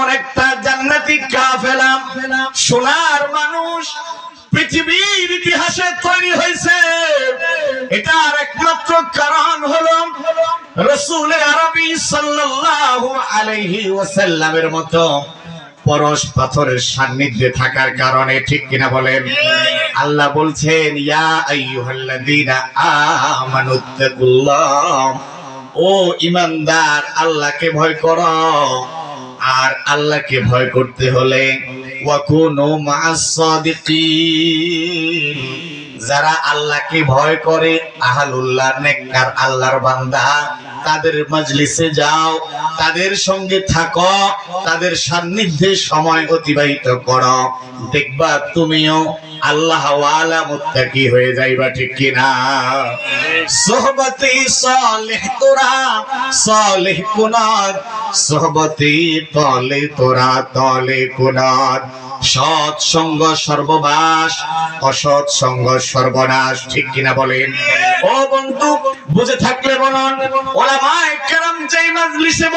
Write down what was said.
এমন একটা জান্নাতি কাফেলা। সোনার মানুষ পৃথিবীর ইতিহাসে তৈরি হয়েছে। এটার একমাত্র কারণ হলো রসুল আরবি সাল্লাল্লাহু আলাইহি ওয়াসাল্লামের মতো পরশ পাথরের সান্নিধ্যে থাকার কারণে ঠিক কিনা বলেন? আল্লাহ বলছেন, ইয়া আইয়ুহাল্লাযীনা আমানুত্তাকুল্লাহ ও ইমানদার, আল্লাহকে ভয় করো। আল্লাহকে ভয় করতে হলে যারা আল্লাহকে ভয় করে, আহালুল্লাহ, নেককার, আল্লাহর বান্দা, তাদের মজলিসে যাও, তাদের সঙ্গে থাকো, তাদের সান্নিধ্যে সময় অতিবাহিত করো। দেখবা তুমিও আল্লাহ ওয়ালা মুত্তাকি হয়ে যাইবা, ঠিক কিনা সোহবতি সালেহ তোরা, সালেহ কুনার সোহবতি তলে তোরা তলে পুনর। সৎ সঙ্গ সর্ববাস, অসৎ সঙ্গ সর্বনাশ। ঠিক কিনা বলেন? ও বন্ধু, বুঝে থাকলে বলুন, ওলামায়ে কেরাম চাই মাজলিসে